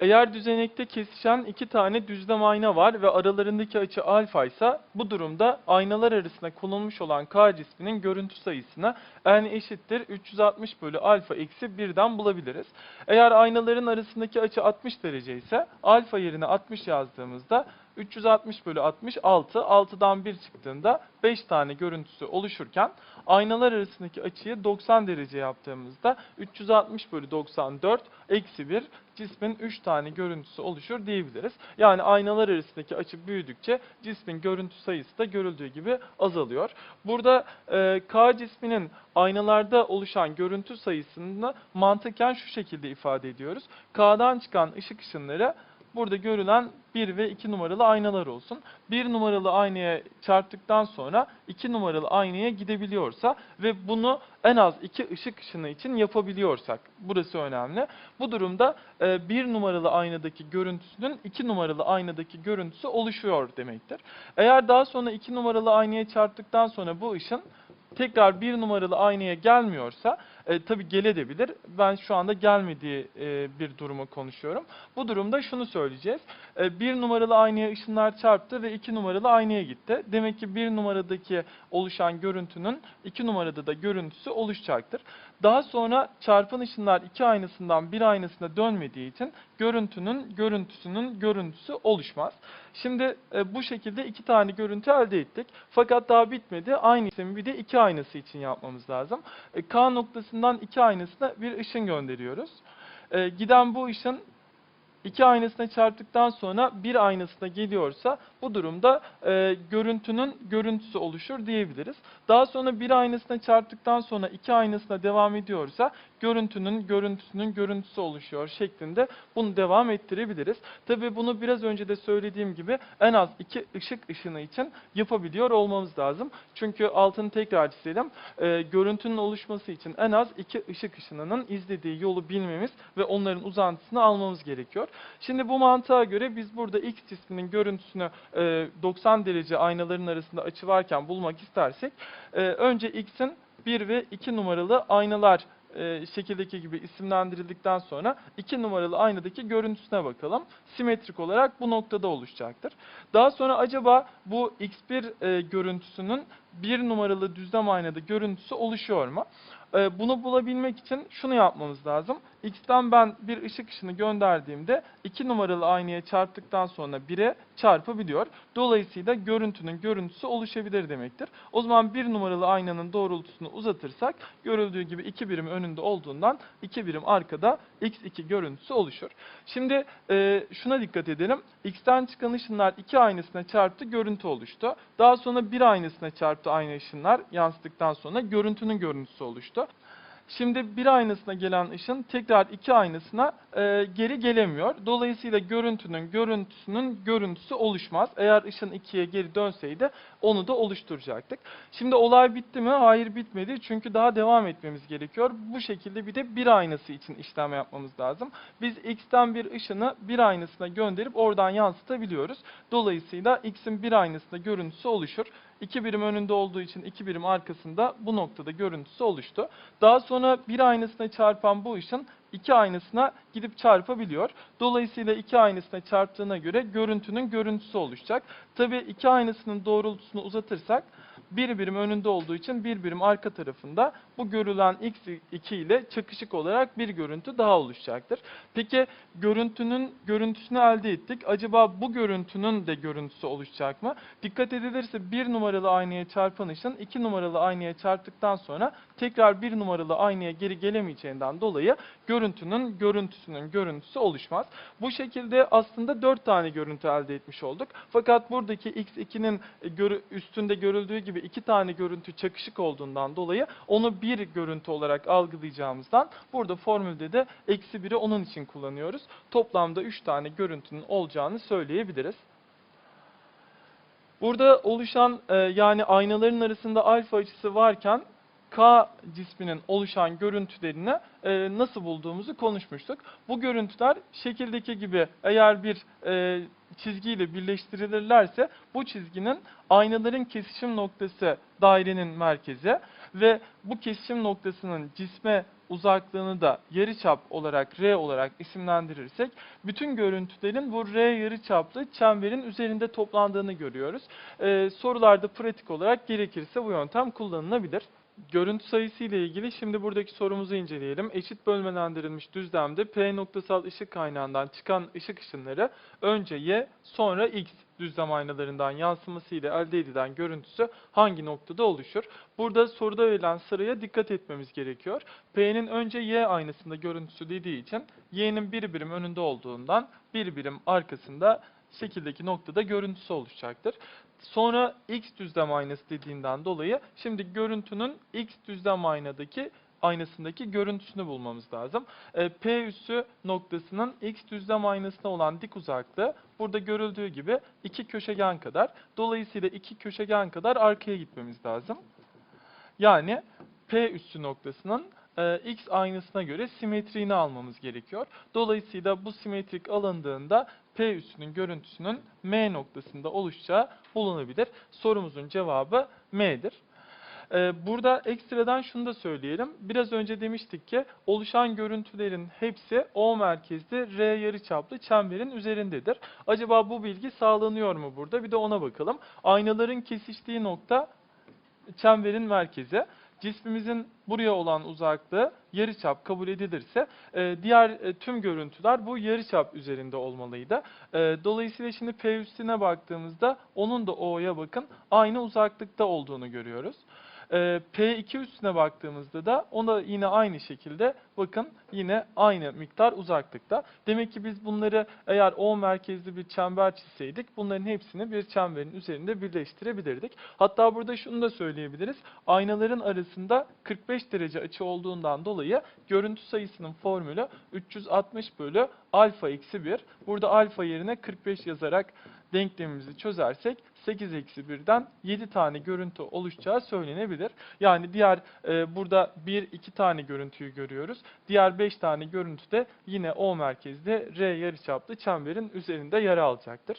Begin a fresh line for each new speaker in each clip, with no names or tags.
Eğer düzenekte kesişen iki tane düzlem ayna var ve aralarındaki açı alfa ise bu durumda aynalar arasında konulmuş olan K cisminin görüntü sayısını n eşittir 360 bölü alfa eksi 1'den bulabiliriz. Eğer aynaların arasındaki açı 60 derece ise alfa yerine 60 yazdığımızda 360 bölü 60 6. 6'dan 1 çıktığında 5 tane görüntüsü oluşurken aynalar arasındaki açıyı 90 derece yaptığımızda 360 bölü 94 eksi 1 cismin 3 tane görüntüsü oluşur diyebiliriz. Yani aynalar arasındaki açı büyüdükçe cismin görüntü sayısı da görüldüğü gibi azalıyor. Burada e, K cisminin aynalarda oluşan görüntü sayısını mantıken şu şekilde ifade ediyoruz. K'dan çıkan ışık ışınları burada görülen 1 ve 2 numaralı aynalar olsun. 1 numaralı aynaya çarptıktan sonra 2 numaralı aynaya gidebiliyorsa ve bunu en az 2 ışık ışını için yapabiliyorsak burası önemli. Bu durumda 1 numaralı aynadaki görüntüsünün 2 numaralı aynadaki görüntüsü oluşuyor demektir. Eğer daha sonra 2 numaralı aynaya çarptıktan sonra bu ışın tekrar bir numaralı aynaya gelmiyorsa e, tabi gelebilir. Ben şu anda gelmediği e, bir durumu konuşuyorum. Bu durumda şunu söyleyeceğiz. E, bir numaralı aynaya ışınlar çarptı ve iki numaralı aynaya gitti. Demek ki bir numaradaki oluşan görüntünün iki numarada da görüntüsü oluşacaktır. Daha sonra çarpan ışınlar iki aynasından bir aynasına dönmediği için görüntünün görüntüsünün görüntüsü oluşmaz. Şimdi e, bu şekilde iki tane görüntü elde ettik. Fakat daha bitmedi. Aynı işlemi bir de iki aynası için yapmamız lazım. E, K noktasından iki aynasına bir ışın gönderiyoruz. E, giden bu ışın iki aynasına çarptıktan sonra bir aynasına geliyorsa bu durumda e, görüntünün görüntüsü oluşur diyebiliriz. Daha sonra bir aynasına çarptıktan sonra iki aynasına devam ediyorsa görüntünün görüntüsünün görüntüsü oluşuyor şeklinde bunu devam ettirebiliriz. Tabi bunu biraz önce de söylediğim gibi en az iki ışık ışını için yapabiliyor olmamız lazım. Çünkü altını tekrar çizelim. E, görüntünün oluşması için en az iki ışık ışınının izlediği yolu bilmemiz ve onların uzantısını almamız gerekiyor. Şimdi bu mantığa göre biz burada X cisminin görüntüsünü e, 90 derece aynaların arasında açı varken bulmak istersek e, önce X'in 1 ve 2 numaralı aynalar e, şekildeki gibi isimlendirildikten sonra 2 numaralı aynadaki görüntüsüne bakalım. Simetrik olarak bu noktada oluşacaktır. Daha sonra acaba bu X1 e, görüntüsünün 1 numaralı düzlem aynada görüntüsü oluşuyor mu? E, bunu bulabilmek için şunu yapmamız lazım. X'ten ben bir ışık ışını gönderdiğimde 2 numaralı aynaya çarptıktan sonra 1'e çarpabiliyor. Dolayısıyla görüntünün görüntüsü oluşabilir demektir. O zaman 1 numaralı aynanın doğrultusunu uzatırsak görüldüğü gibi 2 birim önünde olduğundan 2 birim arkada X2 görüntüsü oluşur. Şimdi e, şuna dikkat edelim. X'ten çıkan ışınlar 2 aynasına çarptı, görüntü oluştu. Daha sonra 1 aynasına çarptı aynı ışınlar yansıttıktan sonra görüntünün görüntüsü oluştu. Şimdi bir aynasına gelen ışın tekrar iki aynasına e, geri gelemiyor. Dolayısıyla görüntünün görüntüsünün görüntüsü oluşmaz. Eğer ışın ikiye geri dönseydi onu da oluşturacaktık. Şimdi olay bitti mi? Hayır bitmedi. Çünkü daha devam etmemiz gerekiyor. Bu şekilde bir de bir aynası için işlem yapmamız lazım. Biz x'ten bir ışını bir aynasına gönderip oradan yansıtabiliyoruz. Dolayısıyla x'in bir aynasında görüntüsü oluşur. 2 birim önünde olduğu için 2 birim arkasında bu noktada görüntüsü oluştu. Daha sonra bir aynasına çarpan bu ışın iki aynasına gidip çarpabiliyor. Dolayısıyla iki aynasına çarptığına göre görüntünün görüntüsü oluşacak. Tabii iki aynasının doğrultusunu uzatırsak bir birim önünde olduğu için bir birim arka tarafında bu görülen x2 ile çakışık olarak bir görüntü daha oluşacaktır. Peki görüntünün görüntüsünü elde ettik. Acaba bu görüntünün de görüntüsü oluşacak mı? Dikkat edilirse bir numaralı aynaya çarpan ışın iki numaralı aynaya çarptıktan sonra tekrar bir numaralı aynaya geri gelemeyeceğinden dolayı görüntünün görüntüsünün görüntüsü oluşmaz. Bu şekilde aslında dört tane görüntü elde etmiş olduk. Fakat buradaki x2'nin görü- üstünde görüldüğü gibi iki tane görüntü çakışık olduğundan dolayı onu bir görüntü olarak algılayacağımızdan burada formülde de eksi biri onun için kullanıyoruz. Toplamda üç tane görüntünün olacağını söyleyebiliriz. Burada oluşan e, yani aynaların arasında alfa açısı varken K cisminin oluşan görüntülerini e, nasıl bulduğumuzu konuşmuştuk. Bu görüntüler şekildeki gibi eğer bir e, çizgiyle birleştirilirlerse bu çizginin aynaların kesişim noktası dairenin merkezi ve bu kesişim noktasının cisme uzaklığını da yarıçap olarak R olarak isimlendirirsek bütün görüntülerin bu R yarıçaplı çemberin üzerinde toplandığını görüyoruz. Ee, sorularda pratik olarak gerekirse bu yöntem kullanılabilir. Görüntü sayısı ile ilgili şimdi buradaki sorumuzu inceleyelim. Eşit bölmelendirilmiş düzlemde P noktasal ışık kaynağından çıkan ışık ışınları önce Y sonra X düzlem aynalarından yansıması ile elde edilen görüntüsü hangi noktada oluşur? Burada soruda verilen sıraya dikkat etmemiz gerekiyor. P'nin önce Y aynasında görüntüsü dediği için Y'nin bir birim önünde olduğundan bir birim arkasında şekildeki noktada görüntüsü oluşacaktır. Sonra X düzlem aynası dediğinden dolayı şimdi görüntünün X düzlem aynadaki aynasındaki görüntüsünü bulmamız lazım. E, P üssü noktasının X düzlem aynasına olan dik uzaklığı burada görüldüğü gibi iki köşegen kadar. Dolayısıyla iki köşegen kadar arkaya gitmemiz lazım. Yani P üssü noktasının e, X aynasına göre simetriğini almamız gerekiyor. Dolayısıyla bu simetrik alındığında P üssünün görüntüsünün M noktasında oluşacağı bulunabilir. Sorumuzun cevabı M'dir. Ee, Burada ekstradan şunu da söyleyelim. Biraz önce demiştik ki oluşan görüntülerin hepsi O merkezli R yarıçaplı çemberin üzerindedir. Acaba bu bilgi sağlanıyor mu burada? Bir de ona bakalım. Aynaların kesiştiği nokta çemberin merkezi. Cismimizin buraya olan uzaklığı yarıçap kabul edilirse e, diğer e, tüm görüntüler bu yarıçap üzerinde olmalıydı. E, dolayısıyla şimdi P üstüne baktığımızda onun da O'ya bakın aynı uzaklıkta olduğunu görüyoruz. E, P2 üstüne baktığımızda da ona yine aynı şekilde bakın yine aynı miktar uzaklıkta. Demek ki biz bunları eğer O merkezli bir çember çizseydik bunların hepsini bir çemberin üzerinde birleştirebilirdik. Hatta burada şunu da söyleyebiliriz. Aynaların arasında 45 derece açı olduğundan dolayı görüntü sayısının formülü 360 bölü alfa eksi 1. Burada alfa yerine 45 yazarak denklemimizi çözersek 8 eksi 1'den 7 tane görüntü oluşacağı söylenebilir. Yani diğer e, burada 1 2 tane görüntüyü görüyoruz. Diğer 5 tane görüntü de yine O merkezde R yarıçaplı çemberin üzerinde yer alacaktır.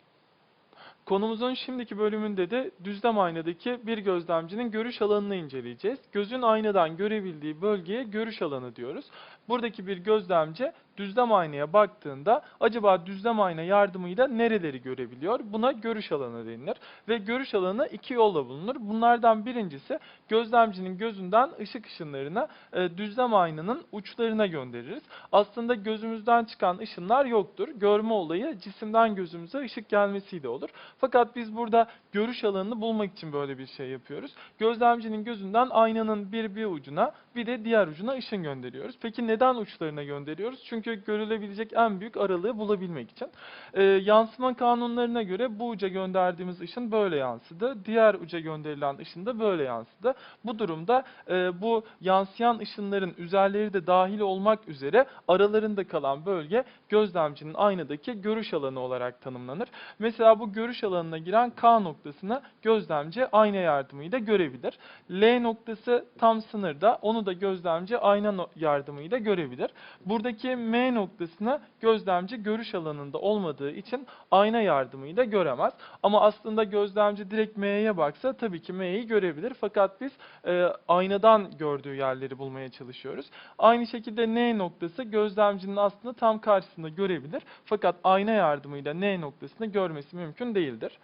Konumuzun şimdiki bölümünde de düzlem aynadaki bir gözlemcinin görüş alanını inceleyeceğiz. Gözün aynadan görebildiği bölgeye görüş alanı diyoruz. Buradaki bir gözlemci düzlem aynaya baktığında acaba düzlem ayna yardımıyla nereleri görebiliyor? Buna görüş alanı denilir. Ve görüş alanı iki yolla bulunur. Bunlardan birincisi gözlemcinin gözünden ışık ışınlarını e, düzlem aynanın uçlarına göndeririz. Aslında gözümüzden çıkan ışınlar yoktur. Görme olayı cisimden gözümüze ışık gelmesiyle olur. Fakat biz burada görüş alanını bulmak için böyle bir şey yapıyoruz. Gözlemcinin gözünden aynanın bir bir ucuna bir de diğer ucuna ışın gönderiyoruz. Peki neden uçlarına gönderiyoruz? Çünkü görülebilecek en büyük aralığı bulabilmek için. Ee, yansıma kanunlarına göre bu uca gönderdiğimiz ışın böyle yansıdı. Diğer uca gönderilen ışın da böyle yansıdı. Bu durumda e, bu yansıyan ışınların üzerleri de dahil olmak üzere aralarında kalan bölge gözlemcinin aynadaki görüş alanı olarak tanımlanır. Mesela bu görüş alanına giren K noktasını gözlemci ayna yardımıyla görebilir. L noktası tam sınırda onu da gözlemci ayna yardımıyla görebilir. Buradaki M noktasını gözlemci görüş alanında olmadığı için ayna yardımıyla göremez. Ama aslında gözlemci direkt M'ye baksa tabii ki M'yi görebilir. Fakat biz e, aynadan gördüğü yerleri bulmaya çalışıyoruz. Aynı şekilde N noktası gözlemcinin aslında tam karşısında görebilir. Fakat ayna yardımıyla N noktasını görmesi mümkün değildir.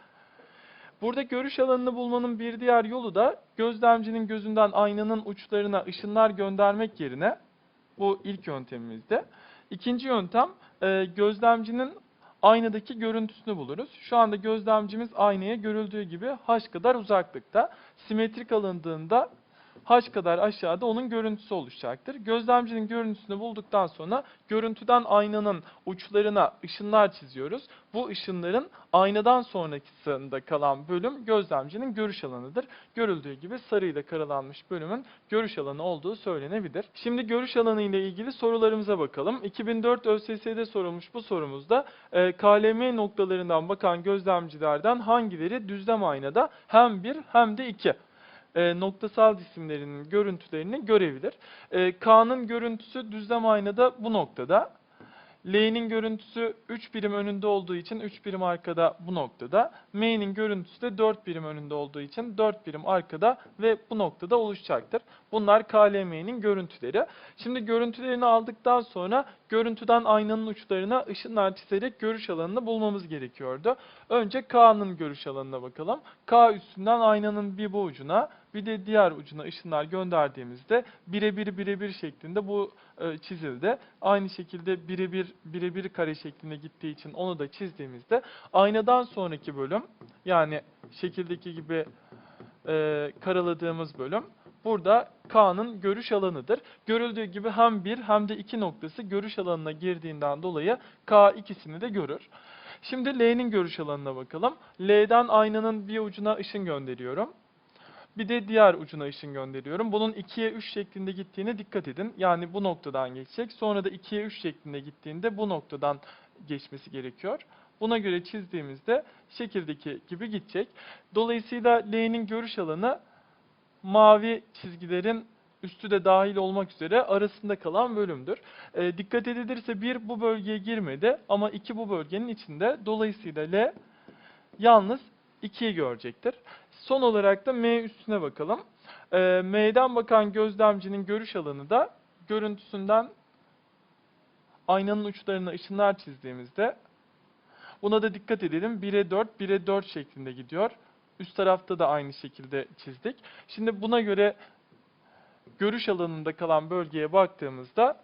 Burada görüş alanını bulmanın bir diğer yolu da gözlemcinin gözünden aynanın uçlarına ışınlar göndermek yerine bu ilk yöntemimizde. İkinci yöntem e, gözlemcinin aynadaki görüntüsünü buluruz. Şu anda gözlemcimiz aynaya görüldüğü gibi h kadar uzaklıkta. Simetrik alındığında h kadar aşağıda onun görüntüsü oluşacaktır. Gözlemcinin görüntüsünü bulduktan sonra görüntüden aynanın uçlarına ışınlar çiziyoruz. Bu ışınların aynadan sonrakisinde kalan bölüm gözlemcinin görüş alanıdır. Görüldüğü gibi sarıyla karalanmış bölümün görüş alanı olduğu söylenebilir. Şimdi görüş alanı ile ilgili sorularımıza bakalım. 2004 ÖSS'de sorulmuş bu sorumuzda e, KLM noktalarından bakan gözlemcilerden hangileri düzlem aynada hem bir hem de iki e, noktasal cisimlerinin görüntülerini görebilir. E, K'nın görüntüsü düzlem aynada bu noktada. L'nin görüntüsü 3 birim önünde olduğu için 3 birim arkada bu noktada. M'nin görüntüsü de 4 birim önünde olduğu için 4 birim arkada ve bu noktada oluşacaktır. Bunlar KLM'nin görüntüleri. Şimdi görüntülerini aldıktan sonra görüntüden aynanın uçlarına ışınlar çizerek görüş alanını bulmamız gerekiyordu. Önce K'nın görüş alanına bakalım. K üstünden aynanın bir bu ucuna bir de diğer ucuna ışınlar gönderdiğimizde birebir birebir şeklinde bu e, çizildi. Aynı şekilde birebir birebir kare şeklinde gittiği için onu da çizdiğimizde aynadan sonraki bölüm yani şekildeki gibi e, karaladığımız bölüm burada K'nın görüş alanıdır. Görüldüğü gibi hem bir hem de iki noktası görüş alanına girdiğinden dolayı K ikisini de görür. Şimdi L'nin görüş alanına bakalım. L'den aynanın bir ucuna ışın gönderiyorum. Bir de diğer ucuna ışın gönderiyorum. Bunun 2'ye 3 şeklinde gittiğine dikkat edin. Yani bu noktadan geçecek. Sonra da 2'ye 3 şeklinde gittiğinde bu noktadan geçmesi gerekiyor. Buna göre çizdiğimizde şekildeki gibi gidecek. Dolayısıyla L'nin görüş alanı mavi çizgilerin üstü de dahil olmak üzere arasında kalan bölümdür. E, dikkat edilirse bir bu bölgeye girmedi ama iki bu bölgenin içinde. Dolayısıyla L yalnız 2'yi görecektir. Son olarak da M üstüne bakalım. E, M'den bakan gözlemcinin görüş alanı da görüntüsünden aynanın uçlarına ışınlar çizdiğimizde buna da dikkat edelim. 1'e 4, 1'e 4 şeklinde gidiyor. Üst tarafta da aynı şekilde çizdik. Şimdi buna göre görüş alanında kalan bölgeye baktığımızda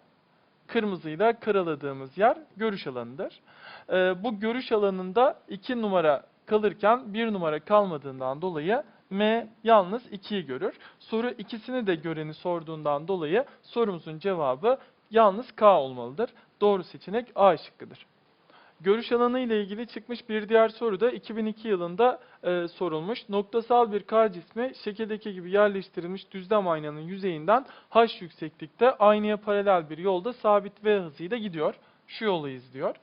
kırmızıyla karaladığımız yer görüş alanıdır. Ee, bu görüş alanında 2 numara kalırken 1 numara kalmadığından dolayı M yalnız 2'yi görür. Soru ikisini de göreni sorduğundan dolayı sorumuzun cevabı yalnız K olmalıdır. Doğru seçenek A şıkkıdır. Görüş alanı ile ilgili çıkmış bir diğer soru da 2002 yılında e, sorulmuş. Noktasal bir kar cismi şekildeki gibi yerleştirilmiş düzlem aynanın yüzeyinden h yükseklikte aynaya paralel bir yolda sabit v hızıyla gidiyor. Şu yolu izliyor.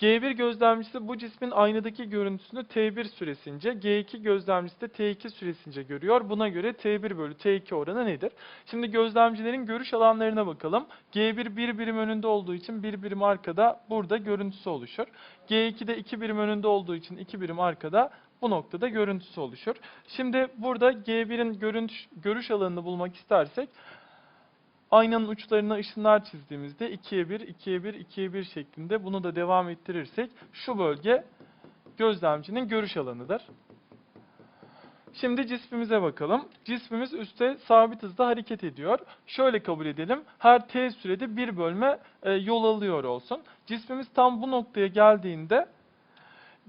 G1 gözlemcisi bu cismin aynadaki görüntüsünü T1 süresince, G2 gözlemcisi de T2 süresince görüyor. Buna göre T1 bölü T2 oranı nedir? Şimdi gözlemcilerin görüş alanlarına bakalım. G1 bir birim önünde olduğu için bir birim arkada burada görüntüsü oluşur. G2 de iki birim önünde olduğu için iki birim arkada bu noktada görüntüsü oluşur. Şimdi burada G1'in görüntü, görüş alanını bulmak istersek aynanın uçlarına ışınlar çizdiğimizde 2'ye 1, 2'ye 1, 2'ye 1 şeklinde bunu da devam ettirirsek şu bölge gözlemcinin görüş alanıdır. Şimdi cismimize bakalım. Cismimiz üstte sabit hızda hareket ediyor. Şöyle kabul edelim. Her t sürede bir bölme e, yol alıyor olsun. Cismimiz tam bu noktaya geldiğinde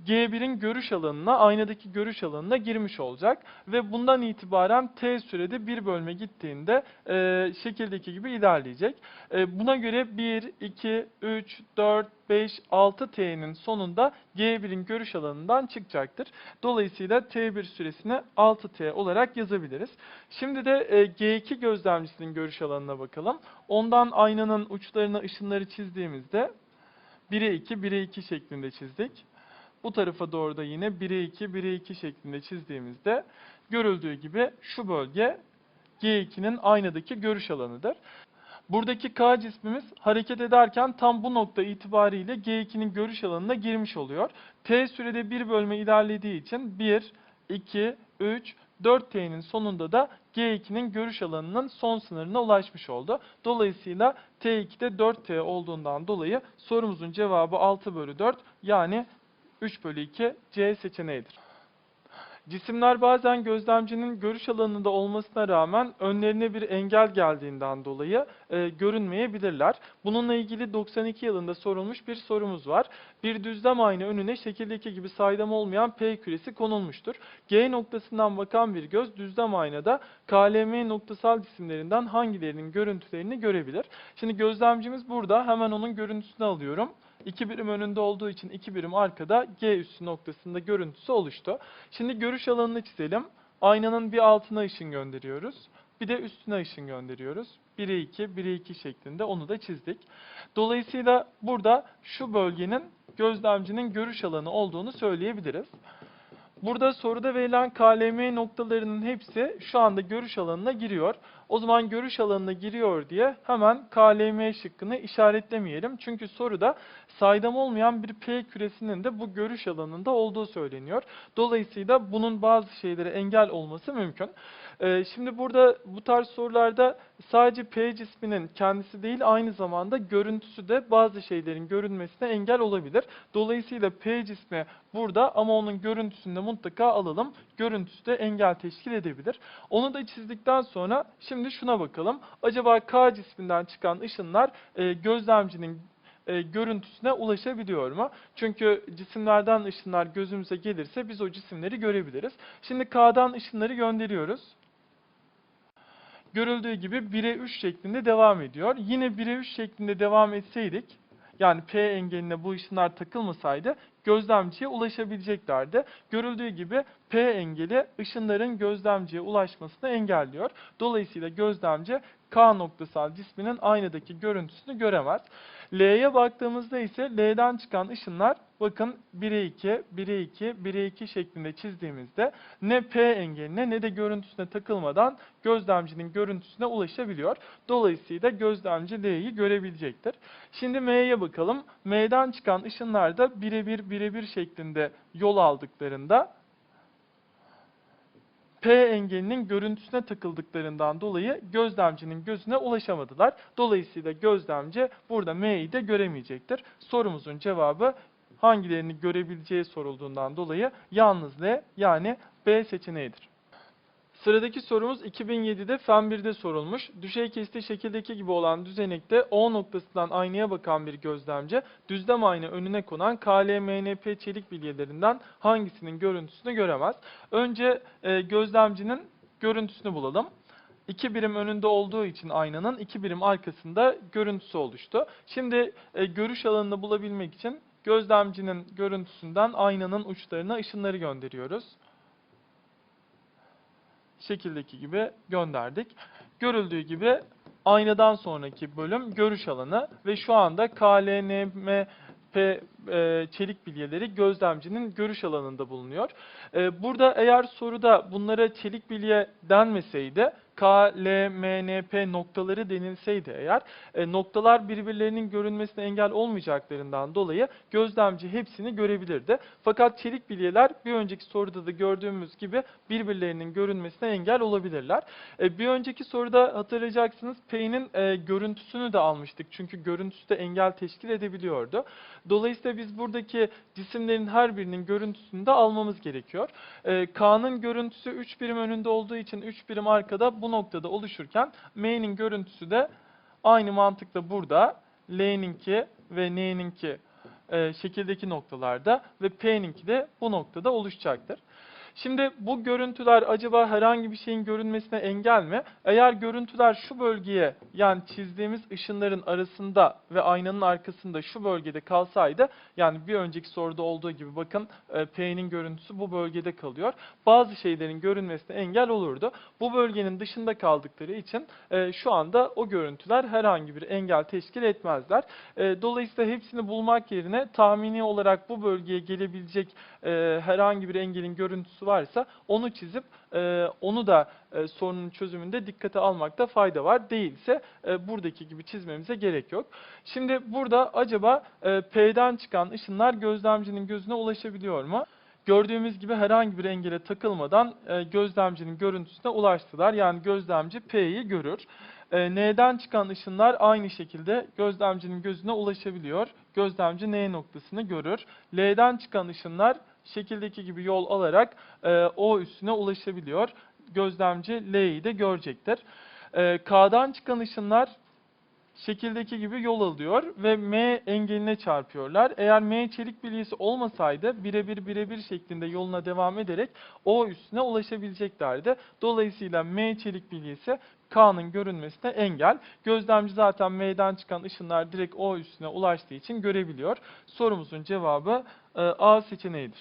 G1'in görüş alanına, aynadaki görüş alanına girmiş olacak. Ve bundan itibaren t sürede bir bölme gittiğinde e, şekildeki gibi ilerleyecek. E, buna göre 1, 2, 3, 4, 5, 6 t'nin sonunda G1'in görüş alanından çıkacaktır. Dolayısıyla t1 süresini 6t olarak yazabiliriz. Şimdi de e, G2 gözlemcisinin görüş alanına bakalım. Ondan aynanın uçlarına ışınları çizdiğimizde 1'e 2, 1'e 2 şeklinde çizdik. Bu tarafa doğru da yine 1'e 2, 1'e 2 şeklinde çizdiğimizde görüldüğü gibi şu bölge G2'nin aynadaki görüş alanıdır. Buradaki K cismimiz hareket ederken tam bu nokta itibariyle G2'nin görüş alanına girmiş oluyor. T sürede bir bölme ilerlediği için 1, 2, 3, 4T'nin sonunda da G2'nin görüş alanının son sınırına ulaşmış oldu. Dolayısıyla T2'de 4T olduğundan dolayı sorumuzun cevabı 6 bölü 4 yani 3 bölü 2 C seçeneğidir. Cisimler bazen gözlemcinin görüş alanında olmasına rağmen önlerine bir engel geldiğinden dolayı e, görünmeyebilirler. Bununla ilgili 92 yılında sorulmuş bir sorumuz var. Bir düzlem ayna önüne şekildeki gibi saydam olmayan P küresi konulmuştur. G noktasından bakan bir göz düzlem aynada KLM noktasal cisimlerinden hangilerinin görüntülerini görebilir? Şimdi gözlemcimiz burada. Hemen onun görüntüsünü alıyorum. 2 birim önünde olduğu için 2 birim arkada G üssü noktasında görüntüsü oluştu. Şimdi görüş alanını çizelim. Aynanın bir altına ışın gönderiyoruz. Bir de üstüne ışın gönderiyoruz. 1'e 2, 1'e 2 şeklinde onu da çizdik. Dolayısıyla burada şu bölgenin gözlemcinin görüş alanı olduğunu söyleyebiliriz. Burada soruda verilen KLM noktalarının hepsi şu anda görüş alanına giriyor. O zaman görüş alanına giriyor diye hemen KLM şıkkını işaretlemeyelim. Çünkü soruda saydam olmayan bir P küresinin de bu görüş alanında olduğu söyleniyor. Dolayısıyla bunun bazı şeylere engel olması mümkün. Ee, Şimdi burada bu tarz sorularda sadece P cisminin kendisi değil aynı zamanda görüntüsü de bazı şeylerin görünmesine engel olabilir. Dolayısıyla P cismi burada ama onun görüntüsünü de mutlaka alalım. Görüntüsü de engel teşkil edebilir. Onu da çizdikten sonra şimdi şuna bakalım. Acaba K cisminden çıkan ışınlar e, gözlemcinin e, görüntüsüne ulaşabiliyor mu? Çünkü cisimlerden ışınlar gözümüze gelirse biz o cisimleri görebiliriz. Şimdi K'dan ışınları gönderiyoruz. Görüldüğü gibi 1'e 3 şeklinde devam ediyor. Yine 1'e 3 şeklinde devam etseydik, yani P engeline bu ışınlar takılmasaydı gözlemciye ulaşabileceklerdi. Görüldüğü gibi P engeli ışınların gözlemciye ulaşmasını engelliyor. Dolayısıyla gözlemci K noktasal cisminin aynadaki görüntüsünü göremez. L'ye baktığımızda ise L'den çıkan ışınlar bakın 1'e 2, 1'e 2, 1'e 2 şeklinde çizdiğimizde ne P engeline ne de görüntüsüne takılmadan gözlemcinin görüntüsüne ulaşabiliyor. Dolayısıyla gözlemci L'yi görebilecektir. Şimdi M'ye bakalım. M'den çıkan ışınlar da birebir birebir şeklinde yol aldıklarında P engelinin görüntüsüne takıldıklarından dolayı gözlemcinin gözüne ulaşamadılar. Dolayısıyla gözlemci burada M'yi de göremeyecektir. Sorumuzun cevabı hangilerini görebileceği sorulduğundan dolayı yalnız L yani B seçeneğidir. Sıradaki sorumuz 2007'de Fen 1'de sorulmuş. Düşey kesti şekildeki gibi olan düzenekte O noktasından aynaya bakan bir gözlemci, düzlem ayna önüne konan KLMNP çelik bilyelerinden hangisinin görüntüsünü göremez? Önce e, gözlemcinin görüntüsünü bulalım. İki birim önünde olduğu için aynanın iki birim arkasında görüntüsü oluştu. Şimdi e, görüş alanını bulabilmek için gözlemcinin görüntüsünden aynanın uçlarına ışınları gönderiyoruz şekildeki gibi gönderdik. Görüldüğü gibi aynadan sonraki bölüm görüş alanı ve şu anda KLNMP e, çelik bilyeleri gözlemcinin görüş alanında bulunuyor. E, burada eğer soruda bunlara çelik bilye denmeseydi KLMNP noktaları denilseydi eğer e, noktalar birbirlerinin görünmesine engel olmayacaklarından dolayı gözlemci hepsini görebilirdi. Fakat çelik bilyeler bir önceki soruda da gördüğümüz gibi birbirlerinin görünmesine engel olabilirler. E, bir önceki soruda hatırlayacaksınız P'nin e, görüntüsünü de almıştık. Çünkü görüntüsü de engel teşkil edebiliyordu. Dolayısıyla biz buradaki cisimlerin her birinin görüntüsünü de almamız gerekiyor. E, K'nın görüntüsü 3 birim önünde olduğu için 3 birim arkada bu noktada oluşurken M'nin görüntüsü de aynı mantıkla burada L'ninki ve N'ninki e, şekildeki noktalarda ve P'ninki de bu noktada oluşacaktır. Şimdi bu görüntüler acaba herhangi bir şeyin görünmesine engel mi? Eğer görüntüler şu bölgeye yani çizdiğimiz ışınların arasında ve aynanın arkasında şu bölgede kalsaydı yani bir önceki soruda olduğu gibi bakın e, P'nin görüntüsü bu bölgede kalıyor. Bazı şeylerin görünmesine engel olurdu. Bu bölgenin dışında kaldıkları için e, şu anda o görüntüler herhangi bir engel teşkil etmezler. E, Dolayısıyla hepsini bulmak yerine tahmini olarak bu bölgeye gelebilecek herhangi bir engelin görüntüsü varsa onu çizip e, onu da e, sorunun çözümünde dikkate almakta fayda var. Değilse e, buradaki gibi çizmemize gerek yok. Şimdi burada acaba e, P'den çıkan ışınlar gözlemcinin gözüne ulaşabiliyor mu? Gördüğümüz gibi herhangi bir engele takılmadan e, gözlemcinin görüntüsüne ulaştılar. Yani gözlemci P'yi görür. E, N'den çıkan ışınlar aynı şekilde gözlemcinin gözüne ulaşabiliyor. Gözlemci N noktasını görür. L'den çıkan ışınlar şekildeki gibi yol alarak e, O üstüne ulaşabiliyor. Gözlemci L'yi de görecektir. E, K'dan çıkan ışınlar şekildeki gibi yol alıyor ve M engeline çarpıyorlar. Eğer M çelik bilyesi olmasaydı birebir birebir şeklinde yoluna devam ederek O üstüne ulaşabileceklerdi. Dolayısıyla M çelik bilyesi K'nın görünmesine engel. Gözlemci zaten M'den çıkan ışınlar direkt O üstüne ulaştığı için görebiliyor. Sorumuzun cevabı e, A seçeneğidir.